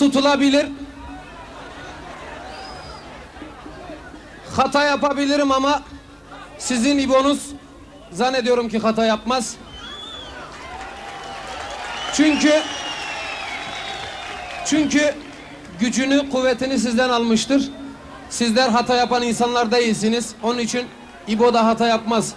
Tutulabilir. Hata yapabilirim ama sizin İbo'nuz zannediyorum ki hata yapmaz. Çünkü çünkü gücünü, kuvvetini sizden almıştır. Sizler hata yapan insanlar değilsiniz. Onun için İbo da hata yapmaz.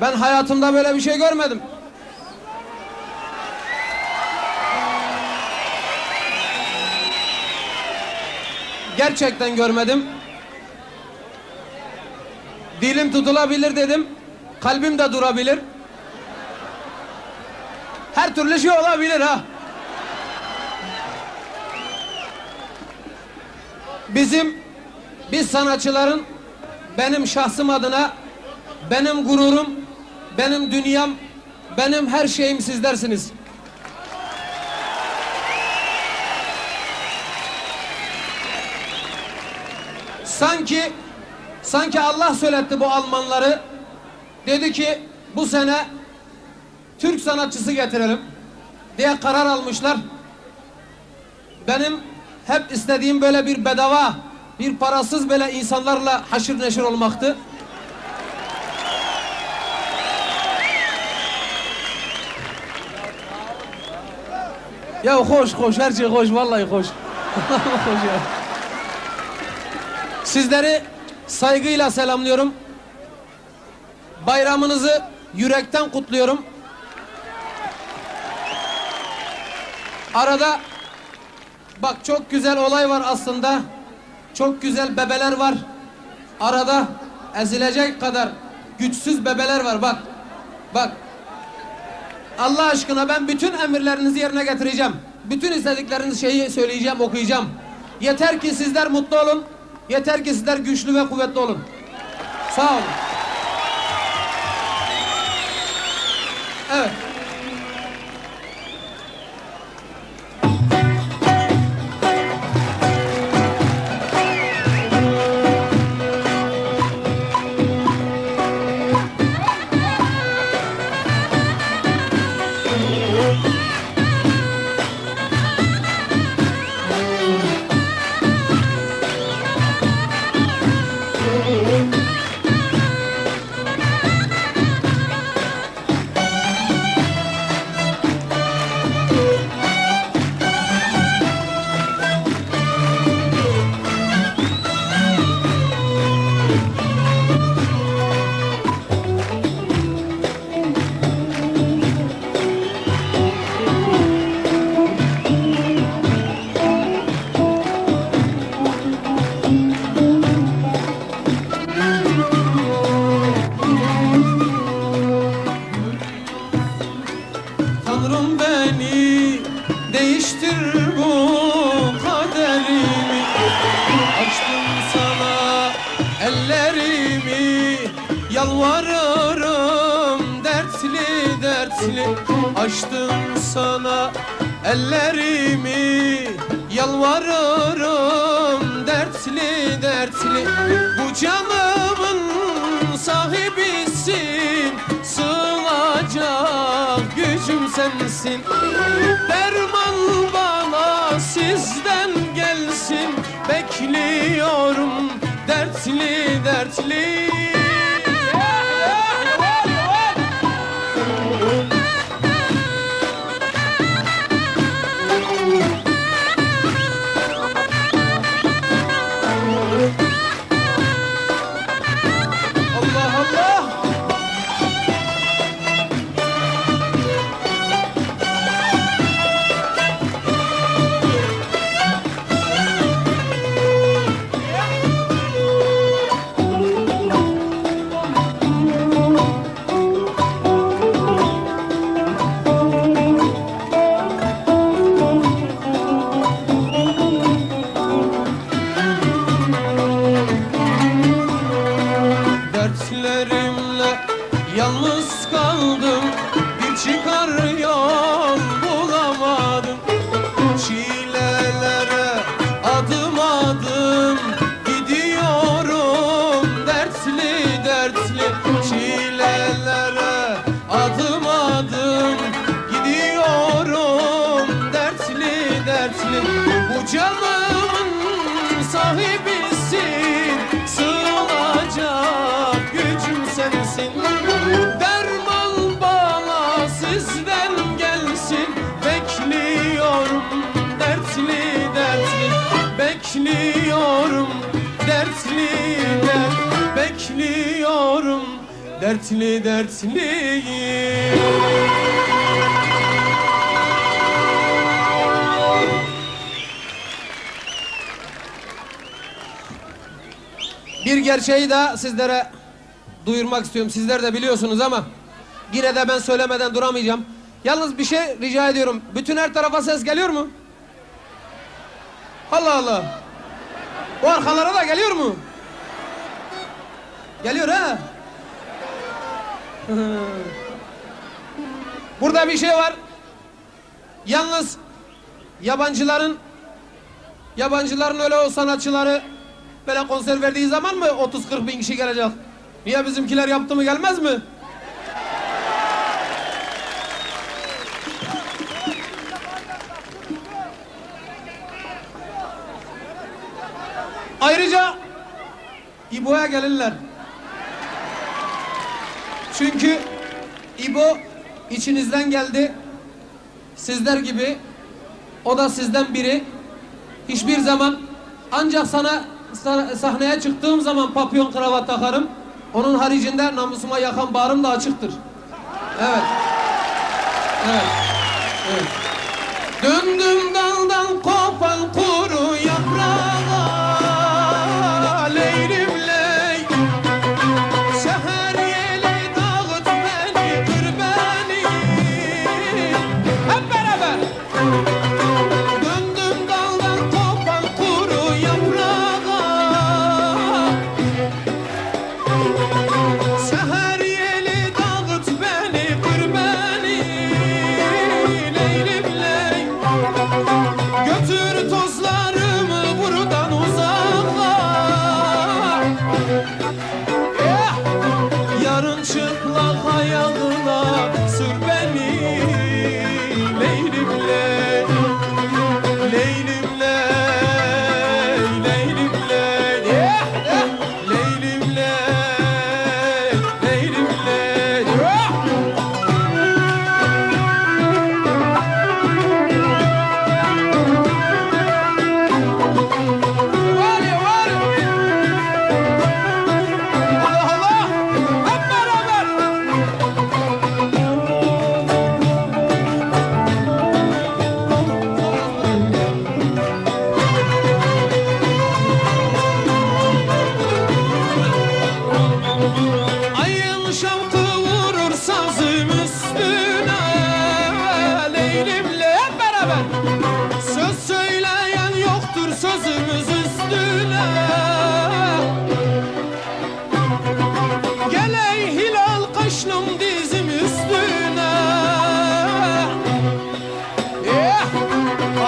Ben hayatımda böyle bir şey görmedim. Gerçekten görmedim. Dilim tutulabilir dedim. Kalbim de durabilir. Her türlü şey olabilir ha. Bizim biz sanatçıların benim şahsım adına benim gururum, benim dünyam, benim her şeyim sizlersiniz. Sanki sanki Allah söyletti bu Almanları. Dedi ki bu sene Türk sanatçısı getirelim diye karar almışlar. Benim hep istediğim böyle bir bedava, bir parasız böyle insanlarla haşır neşir olmaktı. Ya hoş hoş her şey hoş vallahi hoş. hoş ya. Sizleri saygıyla selamlıyorum. Bayramınızı yürekten kutluyorum. Arada bak çok güzel olay var aslında. Çok güzel bebeler var. Arada ezilecek kadar güçsüz bebeler var bak. Bak. Allah aşkına ben bütün emirlerinizi yerine getireceğim. Bütün istedikleriniz şeyi söyleyeceğim, okuyacağım. Yeter ki sizler mutlu olun. Yeter ki sizler güçlü ve kuvvetli olun. Sağ olun. Evet. Ellerimi Yalvarırım dertli dertli. Açtım sana ellerimi Yalvarırım dertli dertli. Bu canımın sahibisin Sığınacak gücüm sensin. Derman bana sizden dertli sizden gelsin Bekliyorum. Dertli dertli Bekliyorum. Dertli dert? Bekliyorum. Dertli dertli Bir gerçeği daha sizlere duyurmak istiyorum. Sizler de biliyorsunuz ama yine de ben söylemeden duramayacağım. Yalnız bir şey rica ediyorum. Bütün her tarafa ses geliyor mu? Allah Allah. O arkalara da geliyor mu? Geliyor ha? Burada bir şey var. Yalnız yabancıların yabancıların öyle o sanatçıları böyle konser verdiği zaman mı 30-40 bin kişi gelecek? Niye bizimkiler yaptı mı gelmez mi? İbo'ya gelirler. Çünkü İbo içinizden geldi. Sizler gibi o da sizden biri. Hiçbir zaman ancak sana sa- sahneye çıktığım zaman papyon kravat takarım. Onun haricinde namusuma yakan bağrım da açıktır. Evet. Evet. Evet. Döndüm daldan kopan kuru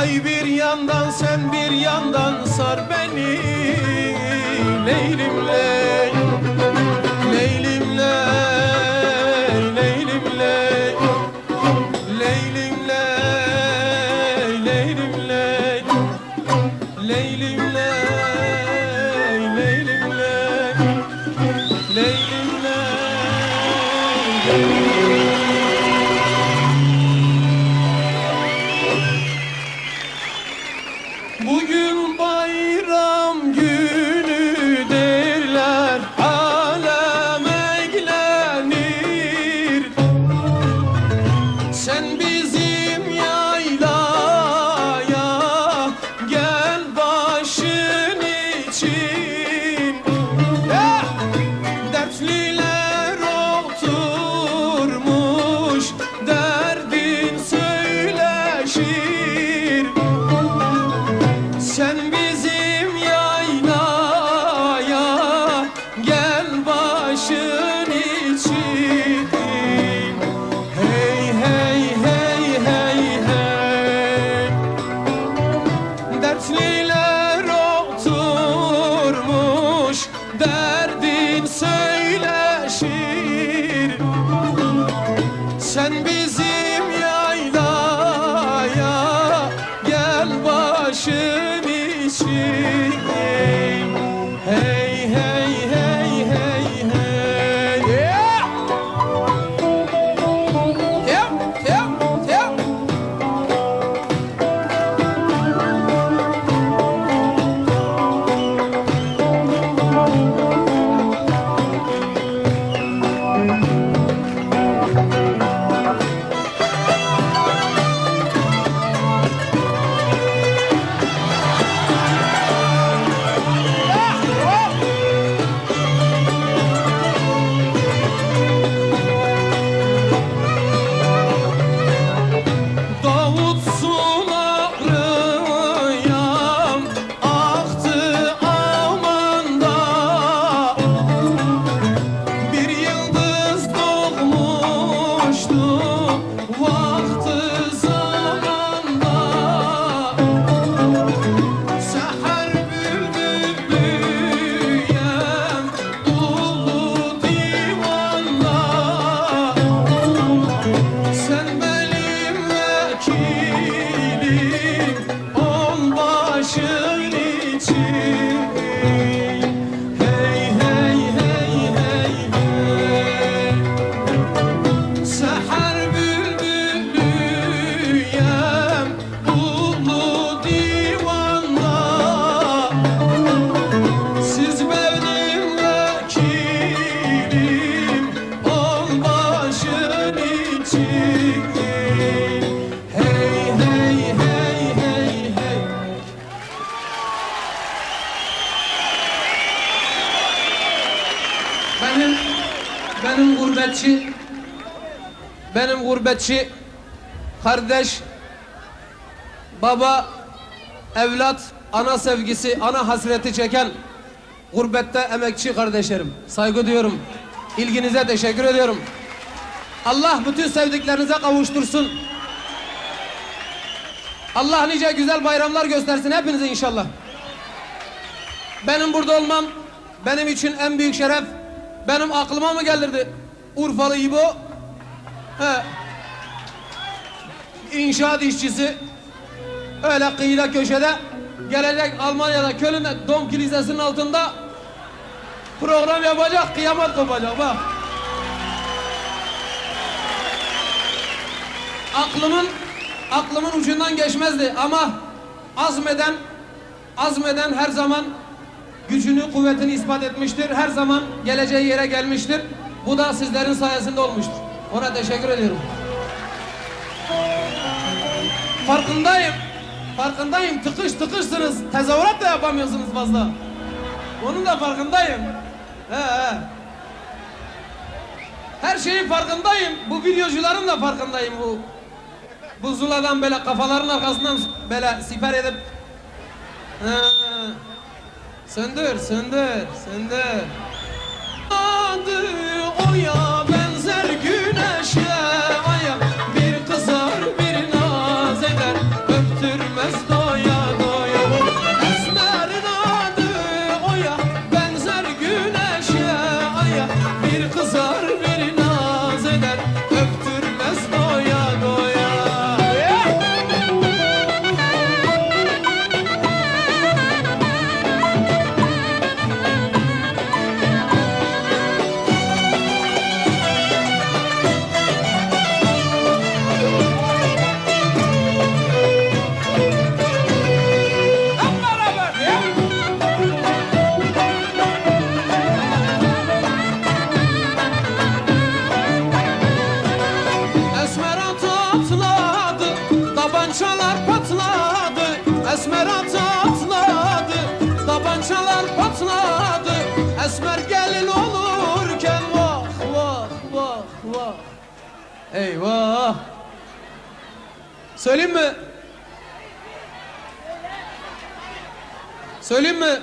Ay bir yandan sen bir yandan sar beni Leylim ley Leylim Sen bizi me. Gurbetçi benim gurbetçi kardeş baba evlat ana sevgisi ana hasreti çeken gurbette emekçi kardeşlerim. Saygı duyuyorum. İlginize teşekkür ediyorum. Allah bütün sevdiklerinize kavuştursun. Allah nice güzel bayramlar göstersin hepinize inşallah. Benim burada olmam benim için en büyük şeref. Benim aklıma mı gelirdi Urfalı İbo He. İnşaat işçisi öyle kıyıda köşede gelecek Almanya'da Köln'de Dom Kilisesi'nin altında program yapacak kıyamet kopacak bak. Aklımın aklımın ucundan geçmezdi ama azmeden azmeden her zaman gücünü kuvvetini ispat etmiştir. Her zaman geleceği yere gelmiştir. Bu da sizlerin sayesinde olmuştur. Ona teşekkür ediyorum. Farkındayım. Farkındayım. Tıkış tıkışsınız. Tezahürat da yapamıyorsunuz fazla. Onun da farkındayım. He he. Her şeyin farkındayım. Bu videocuların da farkındayım bu. Bu zuladan böyle kafaların arkasından böyle siper edip He. Söndür, söndür, söndür. Adı Söyleyeyim mi? Söyleyeyim mi?